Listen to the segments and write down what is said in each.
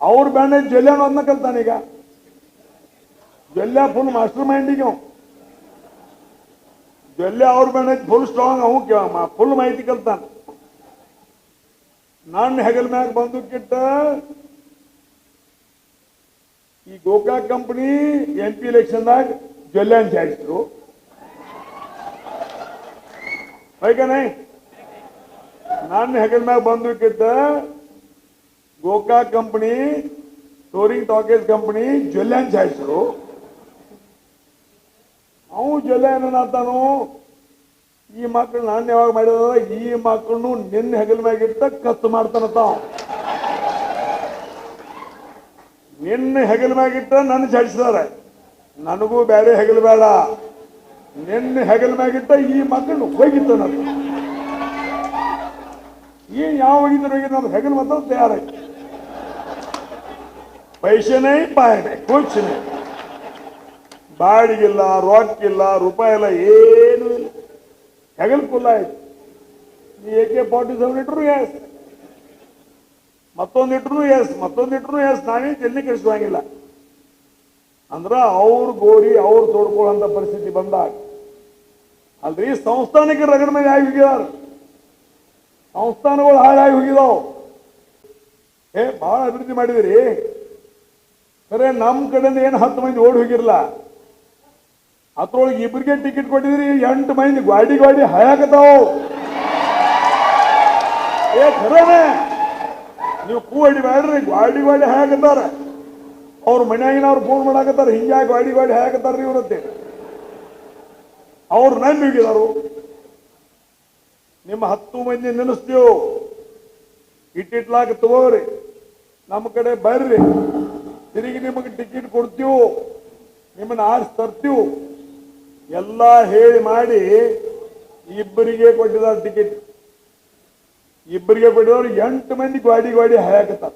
ಅವ್ರ ಬ್ಯಾಂಡ್ ಜೊಲ್ಯ ಅದನ್ನ ಕಲ್ತಾನೀಗ ಜೊಲ್ಯ full master ಮೈಂಡಿಗೆ ಅವ ಜೊಲ್ಯ ಅವ್ರ ಬ್ಯಾಂಡ್ ಫುಲ್ ಸ್ಟ್ರಾಂಗ್ ಅವ ಫುಲ್ ಮಾಹಿತಿ ಕಲ್ತಾನ ನಾನು ಹೆಗಲ್ ಮ್ಯಾಗ ಬಂದು ಕಿಟ್ಟ ಈ ಗೋಕಾಕ್ ಕಂಪನಿ ಎಂ ಪಿ ಎಲೆಕ್ಷನ್ದಾಗ ಜೊಲ್ಯಾನ್ ಜಾಯಿಸಿದ್ರು ಬೈಕನೇ ನಾನು ಹೆಗಲ್ ಮ್ಯಾಗ ಬಂದು ಕಿಟ್ಟ ಗೋಕಾಕ್ ಕಂಪನಿ ಟೋರಿಂಗ್ ಟಾಕೇಜ್ ಕಂಪನಿ ಜೊಲ್ಯಾನ್ ಜಾಯಿಸಿದ್ರು ಅವು ಜೊಲ್ಯ ಏನಂತಾನು ಈ ಮಕ್ಕಳು ನಾನು ಯಾವಾಗ ಮಾಡಿದ ಈ ಮಕ್ಕಳನ್ನು ನಿನ್ನ ಹೆಗಲ್ ಮ್ಯಾಗ ಇಟ್ಟ ಕತ್ತು ಮಾಡ್ತಾನತ್ತ. ನಿನ್ನ ಹೆಗಲ್ ಮ್ಯಾಗಿಟ್ಟ ನನ್ನ ಚಾಡಿಸಿದಾರೆ ನನಗೂ ಬೇರೆ ಹೆಗಲು ಬೇಡ. ನಿನ್ನ ಹೆಗಲ್ ಮ್ಯಾಗಿಟ್ಟ ಈ ಮಕ್ಕಳು ಹೋಗಿತ್ತಾನಂತ ಏನ್ ಯಾವ ಹೋಗಿದ್ರು ಹೋಗಿ ನಮ್ಮ ಹೆಗಲ್ ಮಾತ್ರ ತಯಾರಾಯ್ತು. ಪೈಸೆನೇ ಪಾಯನೆ ಕೂರ್ಚಿನೇ ಬಾಡಿಗಿಲ್ಲ ರೊಕ್ಕಿಲ್ಲ ರೂಪಾಯಿ ಇಲ್ಲ ಏನು ಇಲ್ಲ. ಹೆಗಲ್ ಕುಲ್ಲ ಆಯ್ತು. ಎ ಕೆ ಫಾರ್ಟಿ ಸೆವೆನ್ ಇಟ್ರು ಎಸ್ ಮತ್ತೊಂದು ಇಟ್ರು ಎಸ್ ಮತ್ತೊಂದು ಇಟ್ರು ಎಸ್ ನಾವೇನು ಜಲ್ದಿ ಕಳಿಸುವಂಗಿಲ್ಲ ಅಂದ್ರ ಅವ್ರ ಗೋರಿ, ಅವ್ರು ತೋಡ್ಕೊಳ್ಳೋಂಥ ಪರಿಸ್ಥಿತಿ ಬಂದಾಗ. ಅಲ್ರಿ, ಸಂಸ್ಥಾನಕ್ಕೆ ರಗಡ ಮೇಲೆ ಆಗಿ ಹೋಗಿದಾರ. ಸಂಸ್ಥಾನಗಳು ಹಾಳಾಗಿ ಹೋಗಿದಾವ್. ಏ ಬಹಳ ಅಭಿವೃದ್ಧಿ ಮಾಡಿದಿರಿ. ಖರೆ ನಮ್ಮ ಕಡೆಯಿಂದ ಏನು ಹತ್ತು ಮಂದಿ ಓಡಿ ಹೋಗಿರಲ್ಲ ಅದ್ರೊಳಗೆ ಇಬ್ಬರಿಗೆ ಟಿಕೆಟ್ ಕೊಟ್ಟಿದ್ರಿ ಎಂಟು ಮಂದಿ ಗಾಡಿ ಗಾಡಿ ಹಾಯಾಕತಾವ್ ಏ ಖರೇನೆ ನೀವು ಕೂ ಮಾಡ್ರಿ, ಗಾಡಿ ಗಾಡಿ ಹಾಯಾಕತ್ತಾರ. ಅವ್ರ ಮನ್ಯಾಗಿನವ್ರು ಫೋನ್ ಮಾಡಾಕತ್ತಾರ ಹಿಂಗಾಗಿ ಗಾಡಿ ಗಾಡಿ ಹಾಯಾಕತ್ತಾರ್ರಿ ಇವ್ರತ್ತೆ ಅವ್ರು ನಂಬಿ ಹೋಗಿದಾರು. ನಿಮ್ಮ ಹತ್ತು ಮಂದಿ ನೆನೆಸ್ತೀವು. ಇಟ್ಟಿಟ್ಲಾಕ ತಗೋರಿ. ನಮ್ಮ ಕಡೆ ಬರ್ರಿ. ತಿರುಗಿ ನಿಮಗೆ ಟಿಕೆಟ್ ಕೊಡ್ತೀವು. ನಿಮ್ಮನ್ನ ಆರಿಸಿ ತರ್ತೀವು ಎಲ್ಲ ಹೇಳಿ ಮಾಡಿ ಇಬ್ಬರಿಗೆ ಕೊಟ್ಟಿದ್ದಾರೆ ಟಿಕೆಟ್ ಇಬ್ಬರಿಗೆ ಕೊಟ್ಟಿದವರು ಎಂಟು ಮಂದಿ ಗಾಡಿ ಗಾಡಿ ಹಾಯಾಕತ್ತಾರ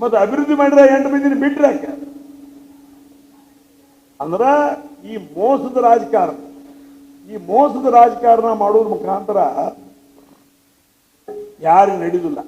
ಮತ್ತೆ ಅಭಿವೃದ್ಧಿ ಮಾಡಿದ್ರೆ ಎಂಟು ಮಂದಿನ ಬಿಟ್ರೆ ಯಾಕೆ? ಅಂದ್ರ ಈ ಮೋಸದ ರಾಜಕಾರಣ, ಈ ಮೋಸದ ರಾಜಕಾರಣ ಮಾಡೋದ್ರ ಮುಖಾಂತರ ಯಾರು ನಡೆಯುದಿಲ್ಲ